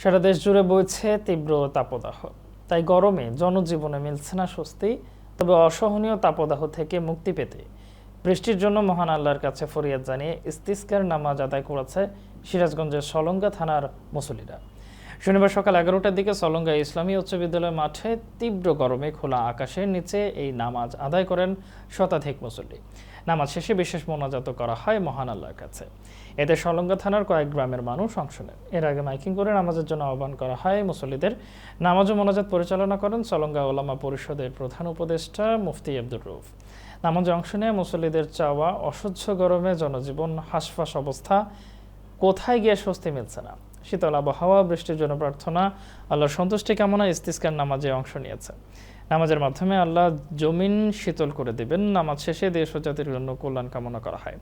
সারা দেশ জুড়ে বইছে তীব্র তাপদাহ। তাই গরমে জনজীবনে মিলছে না স্বস্তি, তবে অসহনীয় তাপদাহ থেকে মুক্তি পেতে। বৃষ্টির জন্য মহান আল্লাহর কাছে ফরিয়াদ জানিয়ে ইস্তিস্কার নামাজ আদায় করেছে সিরাজগঞ্জের সলঙ্গা থানার মুসল্লিরা। শনিবার সকাল এগারোটার দিকে সলঙ্গা ইসলামী উচ্চ বিদ্যালয় মাঠে তীব্র গরমে খোলা আকাশের নিচে এই নামাজ আদায় করেন শতাধিক মুসল্লি। নামাজ শেষে বিশেষ মোনাজাত করা হয় মহান আল্লাহর কাছে। এতে সলঙ্গা থানার কয়েক গ্রামের মানুষ অংশ নেন। এর আগে মাইকিং করে নামাজের জন্য আহ্বান করা হয় মুসল্লিদের। নামাজ ও মোনাজাত পরিচালনা করেন সলঙ্গা ওলামা পরিষদের প্রধান উপদেষ্টা মুফতি আব্দুর রউফ। নামাজে অংশ নিয়ে মুসল্লিদের চাওয়া, অসহ্য গরমে জনজীবন হাসফাস অবস্থা, কোথায় গিয়ে স্বস্তি মিলছে না? শীতল আবহাওয়া, বৃষ্টির জন্য প্রার্থনা, আল্লাহর সন্তুষ্টি কামনা, ইস্তিস্কার নামাজে অংশ নিয়েছে। নামাজের মাধ্যমে আল্লাহ জমিন শীতল করে দিবেন। নামাজ শেষে দেশ ও জাতির জন্য কল্যাণ কামনা করা হয়।